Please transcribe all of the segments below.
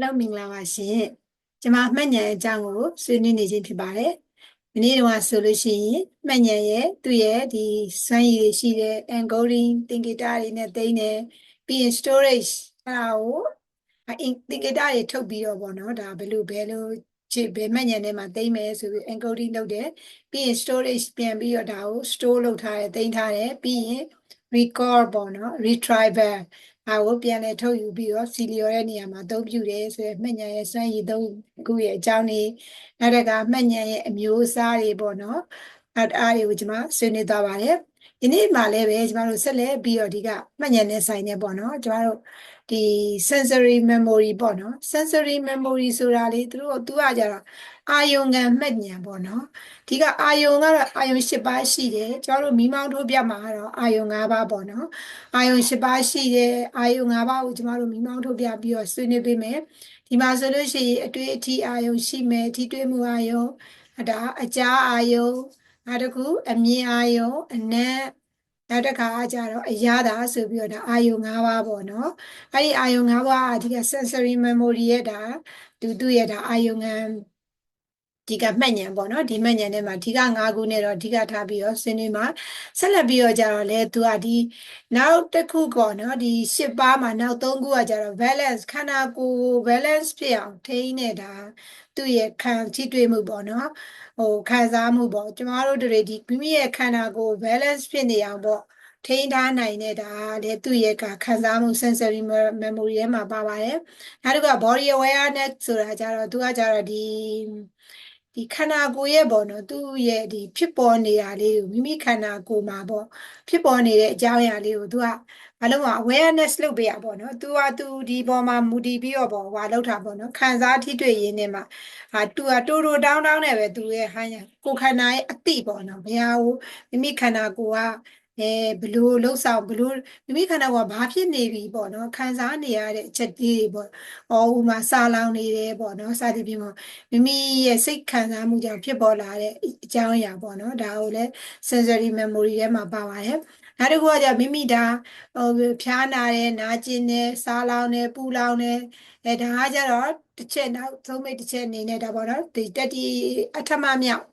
လောက်မင်္ဂလာပါရှင်ကျွန်မမှတ်ဉာဏ်အကြောင်းကိုဆွေးနွေးနေခြင်းဖြစ်ပါတယ်ဒီနေ့တော့ဆိုလို့ရှိရင်မှတ်ဉာဏ်ရဲ့သူ့ရဲ့ဒီစွမ်းရည်တွေရှိတဲ့ encoding သင်္ကေတတွေနဲ့သိမ်းတယ်ပြီးရင် storage အဲ့ဒါကိုသင်္ကေတတွေထုတ်ပြီးတော့ပေါ့နော်ဒါဘယ်လိုဘယ်လိုခြေဘယ်မှတ်ဉာဏ်ထဲမှာသိမ်းမယ်ဆိုပြီး encoding လုပ်တယ်ပြီးရင် storage ပြန်ပြီးတော့ဒါကို store လုပ်ထားတယ်သိမ်းထားတယ်ပြီးရင် record ပေါ့နော် retrieval အာကိုပြန်လဲထုတ်ယူပြီးတော့စီလီယောရဲ့နေရာမှာအသုံးပြုတယ်ဆိုရယ်မှတ်ဉာဏ်ရဲ့စွမ်းရည်သုံးခုရဲ့အကြောင်းတွေနောက်တကမှတ်ဉာဏ်ရဲ့အမျိုးအစားတွေပေါ့နော်အဲ့အားတွေကိုကျွန်မဆွေးနွေးသွားပါတယ်ဒီနေ့မှလည်းပဲကျွန်တော်တို့ဆက်လက်ပြီးတော့ဒီကမှတ်ဉာဏ်နဲ့ဆိုင်နေပေါ့နော်ကျွန်တော်တို့ဒီ sensory memory ပေါ့နော် sensory memory ဆိုတာလေသူတို့သူကကြတော့ အာယုံခံမှတ်ဉာဏ်ပေါ့နော်ဒီကအာယုံကတော့အာယုံ၈ပါးရှိတယ်ကျွန်တော်တို့မိမောင်းတို့ပြမှာကတော့အာယုံ၅ပါးပေါ့နော်အာယုံ၈ပါးရှိတယ်အာယုံ၅ပါးကိုကျွန်တော်တို့မိမောင်းတို့ပြပြီးတော့ဆွေးနွေးပေးမယ်ဒီမှာဆိုလို့ရှိရင်အတွေ့အထိအာယုံရှိမယ်ထိတွေ့မှုအာယုံဒါအကြားအာယုံနောက်တစ်ခုအမြင်အာယုံအနက်နောက်တစ်ခါကျတော့အရာသာဆိုပြီးတော့ဒါအာယုံ၅ပါးပေါ့နော်အဲ့ဒီအာယုံ၅ပါးအဓိက sensory memory ရဲ့ဒါသူသူရဲ့ဒါအာယုံငံ ဒီကမှတ်ဉာဏ်ပေါ့နော်ဒီမှတ်ဉာဏ်ထဲမှာဒီက၅ခုနဲ့တော့အဓိကထားပြီးတော့ဆွေးနွေးမှာဆက်လက်ပြီးတော့ကြတော့လေသူကဒီနောက်တစ်ခုပေါ့နော်ဒီ၈ပါးမှာနောက်၃ခုကကြတော့ balance ခန္ဓာကိုယ် balance ဖြစ်အောင်ထိန်းနေတာသူ့ရဲ့ခံထိတွေ့မှုပေါ့နော်ဟိုခံစားမှုပေါ့ကျမတို့တွေဒီမိမိရဲ့ခန္ဓာကိုယ် balance ဖြစ်နေအောင်ပေါ့ထိန်းထားနိုင်တဲ့ဒါလေသူ့ရဲ့ကခံစားမှု sensory memory ထဲမှာပါပါတယ်နောက်တစ်ခုက body awareness ဆိုတာကြတော့သူကကြတော့ဒီ ဒီခန္ဓာကိုယ်ရဲ့ပေါ့နော်သူ့ရဲ့ဒီဖြစ်ပေါ်နေတာလေးကိုမိမိခန္ဓာကိုယ်မှာပေါ့ဖြစ်ပေါ်နေတဲ့အကြောင်းအရာလေးကိုသူကဘာလို့လဲ awareness လုပ်ပေးရပေါ့နော်သူကသူဒီပေါ်မှာမူတည်ပြီးတော့ပေါ့ဟွာလောက်တာပေါ့နော်ခံစားထိတွေ့ရင်းနဲ့မှာဟာသူကတိုးတိုးတောင်းတောင်းနဲ့ပဲသူရဲ့ဟန်ကိုခန္ဓာရဲ့အတိပေါ့နော်ဘယ်ဟာကိုမိမိခန္ဓာကိုယ်က အဲဘလို့လှုပ်ဆောင်ဘလို့မိမိခန္ဓာကိုယ်ကဘာဖြစ်နေပြီပေါ့နော်ခံစားနေရတဲ့အချက်တွေပေါ့။အော်ဟိုမှာစာလောင်နေတယ်ပေါ့နော်စသဖြင့်ပေါ့မိမိရဲ့စိတ်ခံစားမှုကြောင့်ဖြစ်ပေါ်လာတဲ့အကြောင်းအရာပေါ့နော်ဒါကိုလည်း sensory memory ထဲမှာပါပါတယ်။နောက်တစ်ခုကじゃမိမိဒါဟိုဖျားနာတယ်နာကျင်တယ်စားလောင်တယ်ပူလောင်တယ်အဲဒါကကြတော့တစ်ချက်နောက်သုံးမိတ်တစ်ချက်အနေနဲ့ဒါပေါ့နော်ဒီတတိအထမမြောက်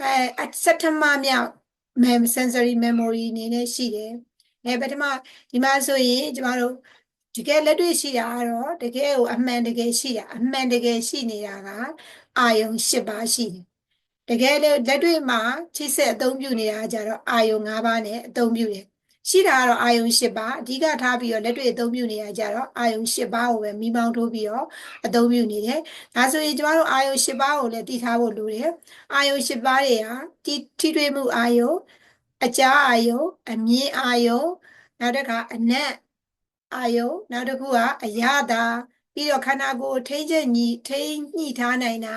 အဲစက်ထမမြောက် mem sensory memory အနေနဲ့ရှိတယ်။အဲပထမဒီမှာဆိုရင်ကျမတို့တကယ်လက်တွေ့ရှိတာကတော့တကယ်ကိုအမှန်တကယ်ရှိတာအမှန်တကယ်ရှိနေတာကအာယုံ၈ပါးရှိတယ်။တကယ်လက်တွေ့မှာချိဆက်အသုံးပြုနေတာကြတော့အာယုံ၅ပါးနဲ့အသုံးပြုတယ်။ ရှိတာကတော့အာယုံ၈ပါးအဓိကထားပြီးတော့လက်တွေ့အသုံးပြုနေတာကြတော့အာယုံ၈ပါးကိုပဲမိမောင်းထိုးပြီးတော့အသုံးပြုနေတယ်။ဒါဆိုရင်ကျမတို့အာယုံ၈ပါးကိုလည်းတည်ထားဖို့လိုတယ်။အာယုံ၈ပါးတွေဟာထိတွေ့မှုအာယုံအကြားအာယုံအမြင်အာယုံနောက်တစ်ခါအနက်အာယုံနောက်တစ်ခုကအရသာပြီးတော့ခန္ဓာကိုယ်ထိမ့်ချက်ညီထိမ့်ညှိထားနိုင်တာ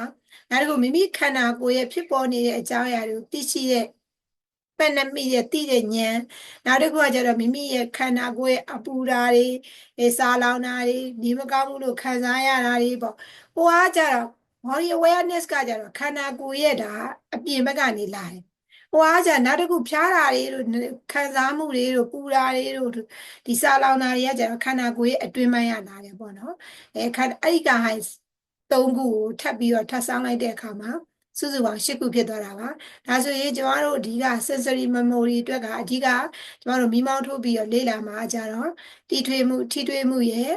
နောက်တစ်ခုမိမိခန္ဓာကိုယ်ရဲ့ဖြစ်ပေါ်နေတဲ့အကြောင်းအရာတွေကိုသိရှိတဲ့ ပဏ္ဏမိရဲ့သိတဲ့ဉာဏ်နောက်တစ်ခုကကျတော့မိမိရဲ့ခန္ဓာကိုယ်ရဲ့အပူဓာတွေအဲစားလောင်တာတွေနေမကောင်းမှုလို့ခံစားရတာတွေပေါ့ဟိုအားကျတော့ body awareness ကကျတော့ခန္ဓာကိုယ်ရဲ့ဒါအပြင်ဘက်ကနေလာတယ်ဟိုအားကြနောက်တစ်ခုဖျားတာတွေတို့ခံစားမှုတွေတို့ပူတာတွေတို့ဒီစာလောင်တာတွေကကျတော့ခန္ဓာကိုယ်ရဲ့အတွင်းပိုင်းရလာတယ်ပေါ့နော်အဲခန္ဓာအဲ့ဒီကဟိုင်းသုံးခုကိုထပ်ပြီးတော့ထပ်ဆောင်းလိုက်တဲ့အခါမှာ စုစုပေါင်း၈ခုဖြစ်သွားတာပါဒါဆိုရင်ကျမတို့အဓိက sensory memory အတွက်ကအဓိကကျမတို့မိမောင်းထုတ်ပြီးတော့လေ့လာမှာကြတော့တီထွေမှုထိထွေမှုရဲ့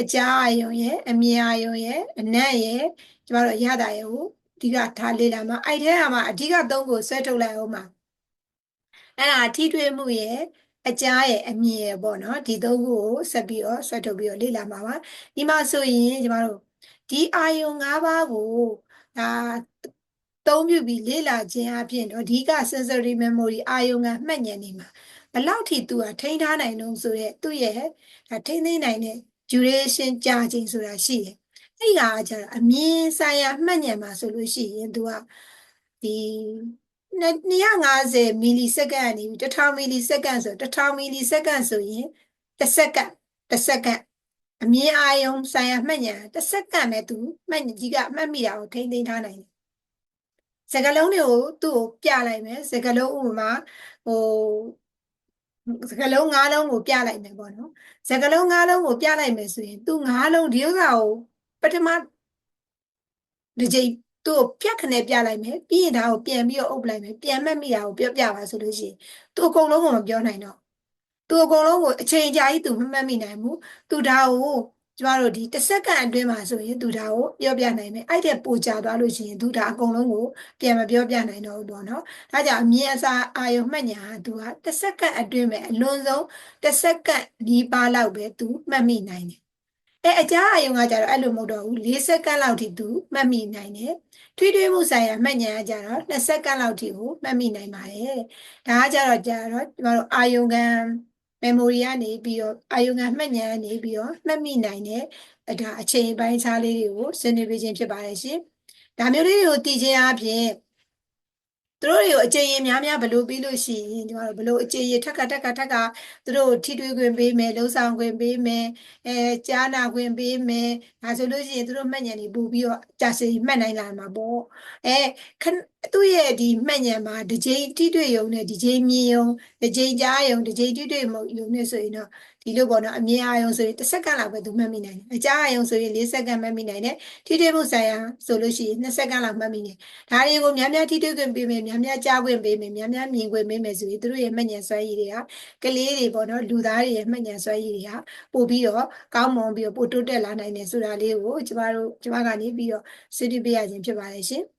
အကြားအယုံရဲ့အမြင်အယုံရဲ့အနက်ရဲ့ကျမတို့ရတာရဲ့ကိုအဓိကထားလေ့လာမှာအဲ့ထဲမှာအဓိကသုံးကိုဆွဲထုတ်လိုက်အောင်မှာအဲ့ဒါထိတွေ့မှုရဲ့အကြားရဲ့အမြင်ရဲ့ပေါ့နော်ဒီသုံးခုကိုဆက်ပြီးတော့ဆွဲထုတ်ပြီးတော့လေ့လာမှာပါဒီမှာဆိုရင်ကျမတို့ဒီအာယုံ၅ပါးကိုဒါ သုံးပြုပြီးလေ့လာခြင်းအပြင်တော့အဓိက sensory memory အာယုံကမှတ်ဉာဏ်နေမှာဘလောက်ထိသူကထိန်းထားနိုင်လို့ဆိုရဲသူ့ရဲ့ဒါထိန်းသိမ်းနိုင်တဲ့ duration ကြာချိန်ဆိုတာရှိတယ်အဲ့ဒါကကျတော့အမြင်ဆိုင်ရာမှတ်ဉာဏ်မှာဆိုလို့ရှိရင်သူကဒီ250မီလီစက္ကန့်နေပြီ1000မီလီစက္ကန့်ဆို1000မီလီစက္ကန့်ဆိုရင်တစ်စက္ကန့်တစ်စက္ကန့်အမြင်အာရုံဆိုင်ရာမှတ်ဉာဏ်တစ်စက္ကန့်ပဲသူမှတ်ကြီးကမှတ်မိတာကိုထိန်းသိမ်းထားနိုင်တယ် စကလုံးတွေကိုသူ့ကိုပြလိုက်မယ်စကလုံးဥပမာဟိုစကလုံး၅လုံးကိုပြလိုက်မယ်ပေါ့နော်စကလုံး၅လုံးကိုပြလိုက်မယ်ဆိုရင်သူ၅လုံးဒီဥစ္စာကိုပထမဒီကြိမ်သူ့ကိုပြက်ခနဲ့ပြလိုက်မယ်ပြီးရင်ဒါကိုပြန်ပြီးတော့အုပ်လိုက်မယ်ပြန်မှတ်မိတာကိုပြောပြပါဆိုလို့ရှိရင်သူအကုန်လုံးကိုမပြောနိုင်တော့သူအကုန်လုံးကိုအချိန်ကြာကြီးသူမမှတ်မိနိုင်ဘူးသူဒါကို ကျမတို့ဒီတစ်စက္ကန့်အတွင်းမှာဆိုရင်သူဒါကိုပြောပြနိုင်မယ်အဲ့တဲ့ပိုကြာသွားလို့ရှိရင်သူဒါအကုန်လုံးကိုပြန်မပြောပြနိုင်တော့ဘူးပေါ့နော်ဒါကြောင့်အမြင်အစာအာယုံမှတ်ညာကသူကတစ်စက္ကန့်အတွင်းပဲအလွန်ဆုံးတစ်စက္ကန့်ဒီပါလောက်ပဲသူမှတ်မိနိုင်တယ်အဲအကြားအာယုံကကြတော့အဲ့လိုမဟုတ်တော့ဘူး၄စက္ကန့်လောက်ထိသူမှတ်မိနိုင်တယ်ထွေးထွေးမှုဆိုင်ရာမှတ်ညာကကြတော့2စက္ကန့်လောက်ထိကိုမှတ်မိနိုင်ပါတယ်ဒါကကြတော့ကြတော့ကျမတို့အာယုံခံ memory ကနေပြီးတော့အာယုံခံမှတ်ဉာဏ်ကနေပြီးတော့မှတ်မိနိုင်တဲ့ဒါအချိန်ပိုင်းခြားလေးတွေကိုဆွေးနွေးပေးခြင်းဖြစ်ပါတယ်ရှင်။ဒါမျိုးလေးတွေကိုသိခြင်းအပြင် သူတို့တွေကိုအကျဉ်းရင်များများဘလို့ပြီးလို့ရှိရင်ကျွန်တော်တို့ဘလို့အကျဉ်းရင်ထက်ကထက်ကထက်ကသူတို့ထိတွေ့ခွင့်ပေးမယ်လှုပ်ဆောင်ခွင့်ပေးမယ်အဲကြားနာခွင့်ပေးမယ်ဒါဆိုလို့ရှိရင်သူတို့မှတ်ဉာဏ်တွေပို့ပြီးတော့ကြာစီမှတ်နိုင်လာမှာပေါ့အဲသူ့ရဲ့ဒီမှတ်ဉာဏ်မှာတစ်ချိန်ထိတွေ့ရုံနဲ့ဒီချိန်မြင်ရုံတစ်ချိန်ကြားရုံတစ်ချိန်ထိတွေ့မှုရုံနဲ့ဆိုရင်တော့ ဒီလိုပေါ့နော်အမြင်အာရုံဆိုရင်တစ်စက္ကန့်လောက်ပဲသူမှတ်မိနိုင်တယ်အကြားအာရုံဆိုရင်၄စက္ကန့်မှတ်မိနိုင်တယ်ထိတွေ့မှုဆိုင်ရာဆိုလို့ရှိရင်2စက္ကန့်လောက်မှတ်မိတယ်ဒါတွေကိုများများထိတွေ့ခွင့်ပေးမယ်များများကြားခွင့်ပေးမယ်များများမြင်ခွင့်ပေးမယ်ဆိုရင်သူတို့ရဲ့မှတ်ဉာဏ်စွမ်းရည်တွေကကလေးတွေပေါ့နော်လူသားတွေရဲ့မှတ်ဉာဏ်စွမ်းရည်တွေကပို့ပြီးတော့ကောင်းမွန်ပြီးတော့ပို့တိုးတက်လာနိုင်တယ်ဆိုတာလေးကိုကျမတို့ကျမကနေပြီးတော့ဆွေးနွေးပေးရခြင်းဖြစ်ပါတယ်ရှင်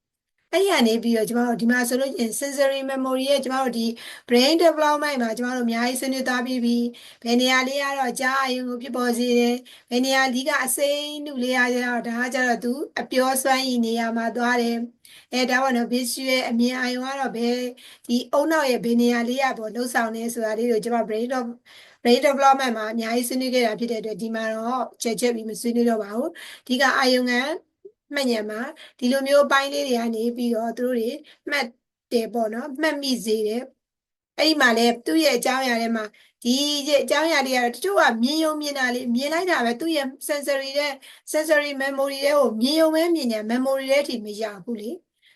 အဲ့ဒီကနေပြီးတော့ကျမတို့ဒီမှာဆိုလို့ရှိရင် sensory memory ရဲ့ကျမတို့ဒီ brain development မှာကျမတို့အများကြီးဆွေးနွေးသားပြီးပြီဘယ်နေရာလေးကတော့ကြားအရင်ကိုဖြစ်ပေါ်စေတယ်ဘယ်နေရာဒီကအစိမ့်နုလေးရကြတော့ဒါကကျတော့သူအပြောစွမ်းရည်နေရာမှာသွားတယ်အဲဒါပေါ့နော် visual အမြင်အာရုံကတော့ဘယ်ဒီအုံနောက်ရဲ့ဘယ်နေရာလေးရပေါ့လှုပ်ဆောင်နေဆိုတာလေးကိုကျမ brain of brain development မှာအများကြီးဆွေးနွေးခဲ့တာဖြစ်တဲ့အတွက်ဒီမှာတော့ချက်ချက်ပြီးမဆွေးနွေးတော့ပါဘူးဒီကအာယုံခံ မှတ်ဉာဏ်မှာဒီလိုမျိုးအပိုင်းလေးတွေကနေပြီးတော့သူတို့တွေမှတ်တယ်ပေါ့နော်မှတ်မိစေတယ်အဲ့ဒီမှာလဲသူ့ရဲ့အကြောင်းအရာထဲမှာဒီအကြောင်းအရာတွေကတော့တချို့ကမြင်ယုံမြင်တာလေးမြင်လိုက်တာပဲသူ့ရဲ့ sensory တဲ့ sensory memory တွေကိုမြင်ယုံပဲမြင်ညာ memory တဲ့ထိမရဘူးလေ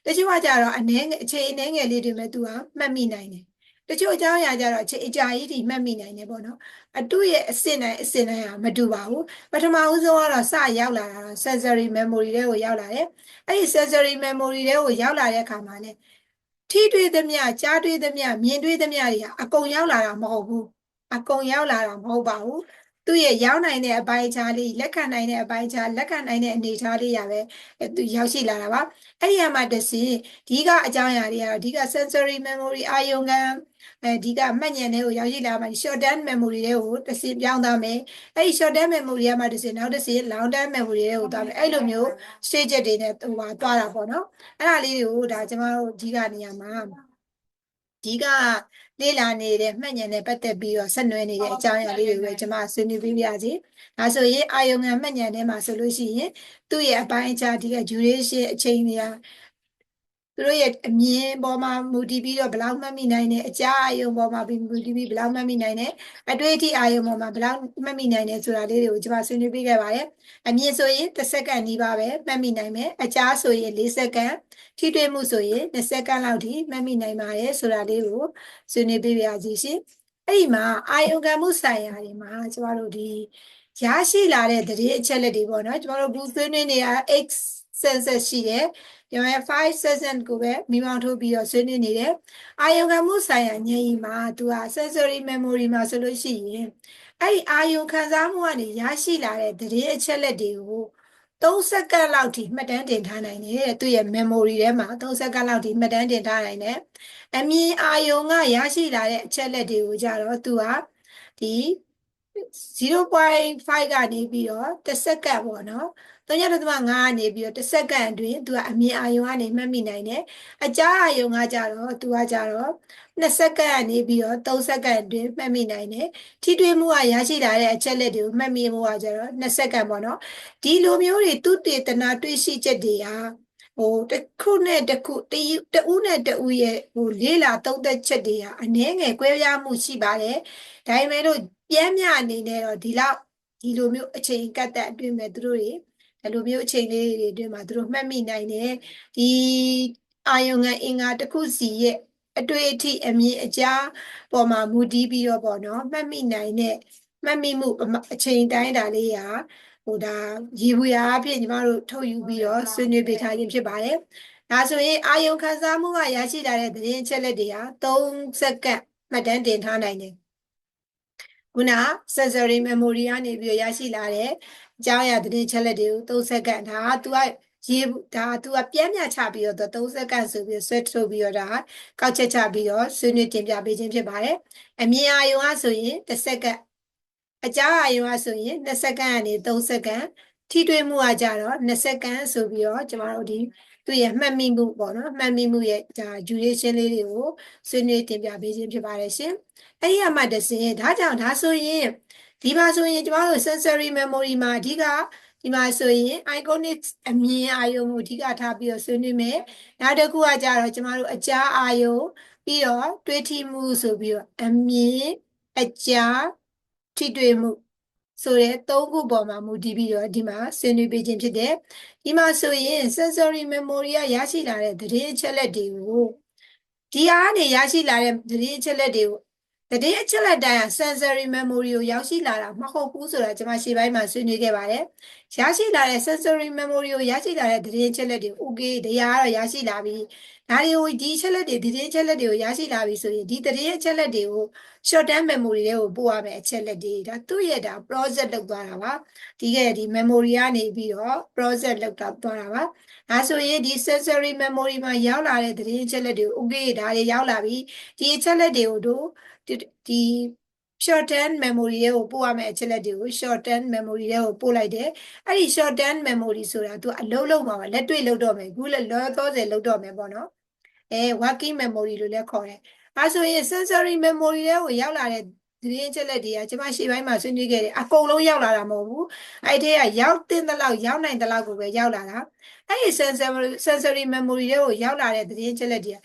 တချို့ကကြတော့အနည်းအခြေအနေငယ်လေးတွေမဲ့သူကမှတ်မိနိုင်တယ် တချို့အကြောင်းအရာကြတော့အကြာကြီးထိမှတ်မိနိုင်တယ်ပေါ့နော်အတုရဲ့အစစ်နိုင်အစစ်နိုင်ဟာမတူပါဘူးပထမဦးဆုံးကတော့စရောက်လာတာတော့ sensory memory တွေကိုရောက်လာတယ်အဲ့ဒီ sensory memory တွေကိုရောက်လာတဲ့အခါမှာ ਨੇ ထိတွေ့သမျှကြားတွေ့သမျှမြင်တွေ့သမျှတွေဟာအကုန်ရောက်လာတာမဟုတ်ဘူးအကုန်ရောက်လာတာမဟုတ်ပါဘူးသူ့ရဲ့ရောက်နိုင်တဲ့အပိုင်းခြားလေးလက်ခံနိုင်တဲ့အပိုင်းခြားလက်ခံနိုင်တဲ့အနေအထားလေးရပဲသူရောက်ရှိလာတာပါအဲ့ဒီအမှတစီဒီကအကြောင်းအရာတွေကတော့ဒီက sensory memory အာယုံကံ အဲဒီကမှတ်ဉာဏ်တွေကိုရောက်ရှိလာမှ short term memory တွေကိုတစ်စင်ပြောင်းသွားမယ်အဲ့ဒီ short term memory ကမှတစ်စင်နောက်တစ်စင် long term memory တွေကိုသွားမယ်အဲ့လိုမျိုး stage တွေနဲ့ဟိုပါသွားတာပေါ့နော်အဲ့ဒါလေးတွေကိုဒါကျမတို့ဒီကနေရာမှာဒီကလေ့လာနေတဲ့မှတ်ဉာဏ်နဲ့ပတ်သက်ပြီးတော့ဆက်နွယ်နေတဲ့အကြောင်းအရာလေးတွေပဲကျွန်မဆွေးနွေးပေးပါစီ။ဒါဆိုရင်အာယုံငံမှတ်ဉာဏ်ထဲမှာဆိုလို့ရှိရင်သူ့ရဲ့အပိုင်းအခြားဒီက duration အချိန်တွေကသူ တို့ရဲ့အမြင်ပေါ်မှာမူတည်ပြီးတော့ဘလောက်မှတ်မိနိုင်တယ်အကြအာယုံပေါ်မှာမူတည်ပြီးဘလောက်မှတ်မိနိုင်တယ်အတွေ့အထိအာယုံပေါ်မှာဘလောက်မှတ်မိနိုင်တယ်ဆိုတာလေးတွေကိုကျွန်မဆွေးနွေးပေးခဲ့ပါတယ်အမြင်ဆိုရင်တစ်စက္ကန့်နီးပါးပဲမှတ်မိနိုင်မယ်အကြဆိုရင်၄စက္ကန့်ထိတွေ့မှုဆိုရင်2စက္ကန့်လောက်ထိမှတ်မိနိုင်ပါတယ်ဆိုတာလေးကိုဆွေးနွေးပေးပါစီရှင်အဲ့ဒီမှာအာယုံကမှုဆိုင်ရာတွေမှာကျမတို့ဒီရရှိလာတဲ့သတင်းအချက်လက်တွေပေါ့နော်ကျမတို့ဘူးဆွေးနွေးနေတာ X sensor ရှိတယ်ဒီမှာ5 session ကိုပဲမိမောင်းထုတ်ပြီးတော့ဆွေးနွေးနေတယ်အာယုံခံမှုဆိုင်ရာဉာဏ်ဤမှာသူက sensory memory မှာဆိုလို့ရှိရင်အဲ့ဒီအာယုံခံစားမှုကနေရရှိလာတဲ့သတင်းအချက်လက်တွေကို3စက္ကန့်လောက်ထိမှတ်တမ်းတင်ထားနိုင်တယ်သူ့ရဲ့ memory ထဲမှာ3စက္ကန့်လောက်ထိမှတ်တမ်းတင်ထားနိုင်တယ်အမြင်အာယုံကရရှိလာတဲ့အချက်လက်တွေကိုကြတော့သူကဒီ0.5ကနေပြီးတော့တစ်စက္ကန့်ပေါ့နော် 3.5ကနေပြီးတော့တစ်စက္ကန့်အတွင်းသူကအမြင်အာရုံကနေမှတ်မိနိုင်တယ်အကြားအာရုံကကြတော့သူကကြတော့2စက္ကန့်ကနေပြီးတော့3စက္ကန့်အတွင်းမှတ်မိနိုင်တယ်ထိတွေ့မှုကရရှိလာတဲ့အချက်လက်တွေကိုမှတ်မိမှုကကြတော့2စက္ကန့်ပေါ့နော်ဒီလိုမျိုးတွေသူတေသနာတွေ့ရှိချက်တွေဟာဟိုတစ်ခုနဲ့တစ်ခုတည်တဦးနဲ့တဦးရဲ့ဟိုလေးလာသုံးသက်ချက်တွေဟာအနည်းငယ်ကွဲပြားမှုရှိပါတယ်ဒါပေမဲ့လို့ပြန်မြအနေနဲ့တော့ဒီလောက်ဒီလိုမျိုးအချိန်ကတ်သက်အတွင်းမဲ့သူတို့တွေ ဒီလိုမျိုးအချိန်လေးတွေအတွင်းမှာသူတို့မှတ်မိနိုင်တယ်ဒီအာယုံငံအင်္ဂါတစ်ခုစီရဲ့အတွေ့အထိအမြင်အကြားပေါ်မှာမူတည်ပြီးတော့ပေါ့နော်မှတ်မိနိုင်တဲ့မှတ်မိမှုအချိန်တိုင်းတာလေးရာဟိုဒါရေဘူးရာအဖြစ်ညီမတို့ထုတ်ယူပြီးတော့ဆွေးနွေးပေးထားခြင်းဖြစ်ပါတယ်ဒါဆိုရင်အာယုံခံစားမှုကရရှိလာတဲ့သတင်းအချက်လက်တွေဟာ3စက္ကန့်မှတ်တမ်းတင်ထားနိုင်တယ် ခုန sensory memory ကနေပြီးရရှိလာတဲ့အကြောင်းအရာသတင်းချက်လက်တွေကို3စက္ကန့်ဒါက तू ကရေဒါ तू ကပြင်းပြချပြီးတော့3စက္ကန့်ဆိုပြီးဆွဲထုတ်ပြီးတော့ဒါကောက်ချက်ချပြီးတော့ဆွေးနွေးတင်ပြပေးခြင်းဖြစ်ပါတယ်အမြင်အာယုံကဆိုရင်1စက္ကန့်အကြောင်းအာယုံကဆိုရင်2စက္ကန့်ကနေ3စက္ကန့်ထိတွေ့မှုကကြတော့2စက္ကန့်ဆိုပြီးတော့ကျမတို့ဒီ သူ့ရဲ့မှတ်မိမှုပေါ့နော်မှတ်မိမှုရဲ့ဒါ duration လေးတွေကိုဆွေးနွေးတင်ပြပေးခြင်းဖြစ်ပါတယ်ရှင်အဲ့ဒီအမှတစင်ဒါကြောင့်ဒါဆိုရင်ဒီမှာဆိုရင်ကျမတို့ sensory memory မှာအဓိကဒီမှာဆိုရင် iconic အမြင်အာယုံကိုအဓိကထားပြီးတော့ဆွေးနွေးမယ်နောက်တစ်ခုကကြတော့ကျမတို့အကြားအာယုံပြီးတော့တွေးထိမှုဆိုပြီးတော့အမြင်အကြားထိတွေ့မှု ဆိုတဲ့သုံးခုပေါ်မှာမူတည်ပြီးတော့ဒီမှာဆွေးနွေးပေးခြင်းဖြစ်တယ်ဒီမှာဆိုရင် sensory memory ကရရှိလာတဲ့သတင်းအချက်လက်တွေကိုဒီအားနေရရှိလာတဲ့သတင်းအချက်လက်တွေကိုတည်အချက်လက်တိုင်းဟာ sensory memory ကိုရောက်ရှိလာတာမဟုတ်ဘူးဆိုတာကျွန်မရှေ့ပိုင်းမှာဆွေးနွေးခဲ့ပါတယ်။ရရှိလာတဲ့ sensory memory ကိုရရှိလာတဲ့တည်အချက်လက်တွေ okay တရားကတော့ရရှိလာပြီ။ ဒါတွေကိုဒီအချက်လက်တွေတည်အချက်လက်တွေကိုရရှိလာပြီဆိုရင်ဒီတည်အချက်လက်တွေကို short term memory တွေကိုပို့ရမယ်အချက်လက်တွေဒါသူ့ရဲ့ဒါ process လုပ်သွားတာပါ။ဒီကဒီ memory ကနေပြီးတော့ process လုပ်တာသွားတာပါ။ဒါဆိုရင်ဒီ sensory memory မှာရောက်လာတဲ့တည်အချက်လက်တွေ okay ဒါတွေရောက်လာပြီ။ဒီအချက်လက်တွေကိုတို့ဒီ short term memory တွေကိုပို့ရမယ့်အချက်လက်တွေကို short term memory တွေကိုပို့လိုက်တယ်အဲ့ဒီ short term memory ဆိုတာသူအလုံးလုံးမှာပါလက်တွေ့လုပ်တော့မယ်ခုလည်းလောသောစေလုပ်တော့မယ်ပေါ့နော် အဲ working memory လို့လည်းခေါ်တယ်အဲဆိုရင် sensory memory တွေကိုရောက်လာတဲ့သတင်းချက်လက်တွေကကျမရှေ့ပိုင်းမှာဆွေးနွေးခဲ့တယ်အကုန်လုံးရောက်လာတာမဟုတ်ဘူးအဲ့ဒီကရောက်တဲ့လောက်ရောက်နိုင်တဲ့လောက်ကိုပဲရောက်လာတာအဲ့ဒီ sensory sensory memory တွေကိုရောက်လာတဲ့သတင်းချက်လက်တွေက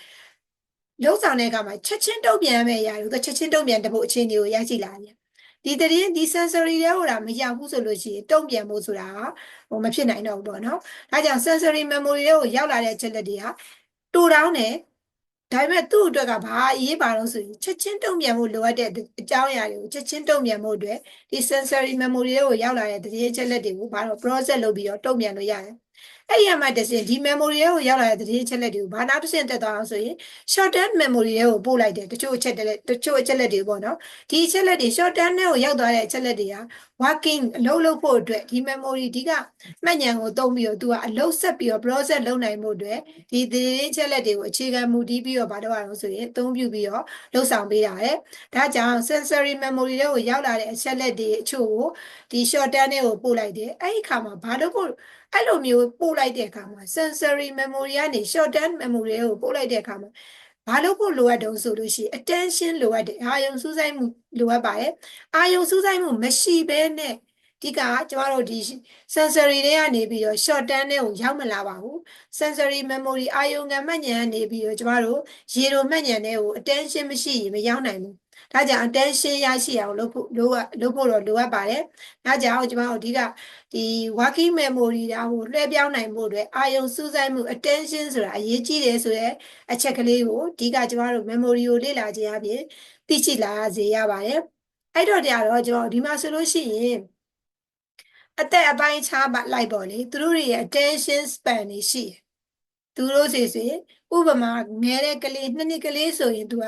လုံးဆောင်တဲ့အခါမှာချက်ချင်းတုံ့ပြန်မယ်ရာလို့ချက်ချင်းတုံ့ပြန်တဲ့ဖို့အခြေအနေကိုရရှိလာတယ်ဒီတရင်ဒီ sensory တွေကမရောက်ဘူးဆိုလို့ရှိရင်တုံ့ပြန်ဖို့ဆိုတာဟိုမဖြစ်နိုင်တော့ဘူးပေါ့နော်ဒါကြောင့် sensory memory တွေကိုရောက်လာတဲ့ချက်လက်တွေက တူတောင်းတယ်ဒါပေမဲ့သူ့အတွက်ကဘာအရေးပါလို့ဆိုရင်ချက်ချင်းတုံ့ပြန်ဖို့လိုအပ်တဲ့အကြောင်းအရာတွေကိုချက်ချင်းတုံ့ပြန်ဖို့အတွက်ဒီ sensory memory တွေကိုရောက်လာတဲ့တရေချက်လက်တွေကိုဘာလို့ process လုပ်ပြီးတော့တုံ့ပြန်လို့ရတယ် အဲ့ဒီအမှတစ်စင်ဒီ memory ကိုရောက်လာတဲ့သတင်းချက်လက်တွေကိုဘာနောက်တစ်စင်တက်သွားအောင်ဆိုရင် short term memory ကိုပို့လိုက်တယ်တချို့အချက်လက်တချို့အချက်လက်တွေပေါ့နော်ဒီအချက်လက်တွေ short term နဲ့ကိုရောက်သွားတဲ့အချက်လက်တွေက working အလုပ်လုပ်ဖို့အတွက်ဒီ memory ဒီကမှတ်ဉာဏ်ကိုသုံးပြီးတော့သူကအလုပ်ဆက်ပြီးတော့ process လုပ်နိုင်မှုအတွက်ဒီသတင်းချက်လက်တွေကိုအခြေခံမူတည်ပြီးတော့ဘာလို့ရအောင်ဆိုရင်အသုံးပြုပြီးတော့လုပ်ဆောင်ပေးတာလေဒါကြောင့် sensory memory တွေကိုရောက်လာတဲ့အချက်လက်တွေအချို့ကိုဒီ short term နဲ့ကိုပို့လိုက်တယ်အဲ့ဒီအခါမှာဘာလို့ဖို့ အဲ့လိုမျိုးပို့လိုက်တဲ့အခါမှာ sensory memory ကနေ short term memory ကိုပို့လိုက်တဲ့အခါမှာဘာလို့ဖို့လိုအပ်တုံးဆိုလို့ရှိရင် attention လိုအပ်တယ်အာယုံစူးစိုက်မှုလိုအပ်ပါတယ်အာယုံစူးစိုက်မှုမရှိဘဲနဲ့ဒီကကျမတို့ဒီ sensory တွေကနေပြီးတော့ short term နဲ့ကိုရောက်မလာပါဘူး sensory memory အာယုံကမှတ်ဉာဏ်ကနေပြီးတော့ကျမတို့ရေလိုမှတ်ဉာဏ်နဲ့ကို attention မရှိရင်မရောက်နိုင်ဘူး ဒါကြောင့် attention ရရှိအောင်လုပ်ဖို့လိုအပ်လုပ်ဖို့တော့လိုအပ်ပါတယ်ဒါကြောင့်ကျွန်တော်တို့အဓိကဒီ working memory ဒါကိုလွှဲပြောင်းနိုင်ဖို့အတွက်အာယုံစူးစိုက်မှု attention ဆိုတာအရေးကြီးတယ်ဆိုတဲ့အချက်ကလေးကိုအဓိကကျွန်တော်တို့ memory ကိုလေ့လာခြင်းအပြင်သိရှိလာစေရပါတယ်အဲ့တော့တရားတော့ကျွန်တော်ဒီမှာဆိုလို့ရှိရင်အသက်အပိုင်းခြားလိုက်ပေါ့လေသူတို့တွေရဲ့ attention span တွေရှိတယ်သူတို့စီစီဥပမာငယ်တဲ့ကလေးနှစ်နှစ်ကလေးဆိုရင်သူက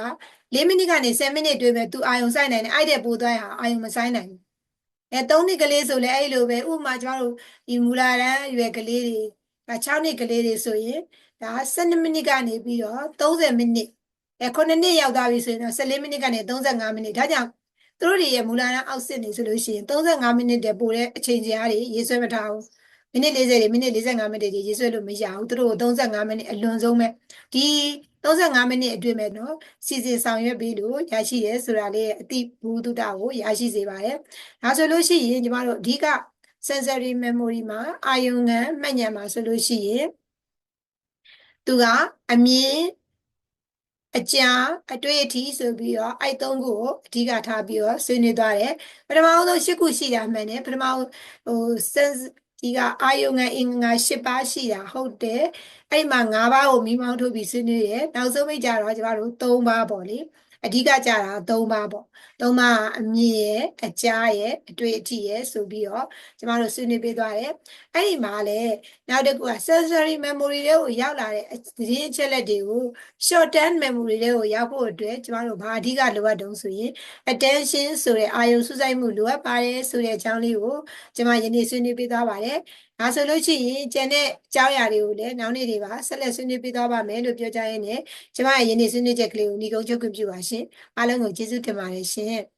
၄မိနစ်ကနေ10မိနစ်တွေ့မဲ့သူအာယုံဆိုင်နိုင်တယ်အဲ့တဲ့ပိုးသွားရအာယုံမဆိုင်နိုင်ဘူးအဲ3နှစ်ကလေးဆိုလဲအဲ့လိုပဲဥပမာကျွန်တော်တို့ဒီမူလာတန်းရွယ်ကလေးတွေဒါ6နှစ်ကလေးတွေဆိုရင်ဒါ12မိနစ်ကနေပြီးတော့30မိနစ်အဲ9နှစ်ရောက်သွားပြီဆိုရင်တော့14မိနစ်ကနေ35မိနစ်ဒါကြောင့်သူတို့တွေရဲ့မူလာတန်းအောက်စစ်နေဆိုလို့ရှိရင်35မိနစ်တည်းပိုတဲ့အချိန်ကြာတွေရေးဆွဲမထားဘူးမိနစ်40တွေမိနစ်45မိနစ်တွေရေးဆွဲလို့မရဘူးသူတို့35မိနစ်အလွန်ဆုံးပဲဒီ 35မိနစ်အတွင်းမဲ့နော်စီစဉ်ဆောင်ရွက်ပြီးလို့ရရှိရဲဆိုတာလေးအတိဘူတုတကိုရရှိစေပါတယ်ဒါဆိုလို့ရှိရင်ကျမတို့အဓိက sensory memory မှာအာယုံငံမှတ်ဉာဏ်မှာဆိုလို့ရှိရင်သူကအမြင်အကြံအတွေ့အထိဆိုပြီးတော့အဲ့သုံးခုကိုအဓိကထားပြီးတော့ဆွေးနွေးသွားတယ်ပထမဆုံး၈ခုရှိတာမှန်တယ်ပထမဟို sense ဒီကအာယုံငါအင်္ဂါ၈ပါးရှိတာဟုတ်တယ်အဲ့မှာ၅ပါးကိုမိမောင်းထုတ်ပြီးဆွေးနွေးရနောက်ဆုံးမိတ်ကြတော့ကျမတို့၃ပါးပေါ့လေအဓိကကြတာ၃ပါးပေါ့သုံးပါးကအမြင်ရဲ့အကြားရဲ့အတွေ့အထိရဲ့ဆိုပြီးတော့ကျမတို့ဆွေးနွေးပေးသွားတယ်အဲ့ဒီမှာလည်းနောက်တစ်ခုက sensory memory တွေကိုရောက်လာတဲ့သတင်းအချက်လက်တွေကို short term memory တွေကိုရောက်ဖို့အတွက်ကျမတို့ဘာအဓိကလိုအပ်တုံးဆိုရင် attention ဆိုတဲ့အာယုံစူးစိုက်မှုလိုအပ်ပါတယ်ဆိုတဲ့အကြောင်းလေးကိုကျမယနေ့ဆွေးနွေးပေးသွားပါတယ်။ဒါဆိုလို့ရှိရင်ကျန်တဲ့အကြောင်းအရာတွေကိုလည်းနောက်နေ့တွေပါဆက်လက်ဆွေးနွေးပေးသွားပါမယ်လို့ပြောကြရင်းနဲ့ကျမရဲ့ယနေ့ဆွေးနွေးချက်ကလေးကိုညီကုန်းချုပ်ခွင့်ပြုပါရှင်။အားလုံးကိုကျေးဇူးတင်ပါတယ်ရှင်။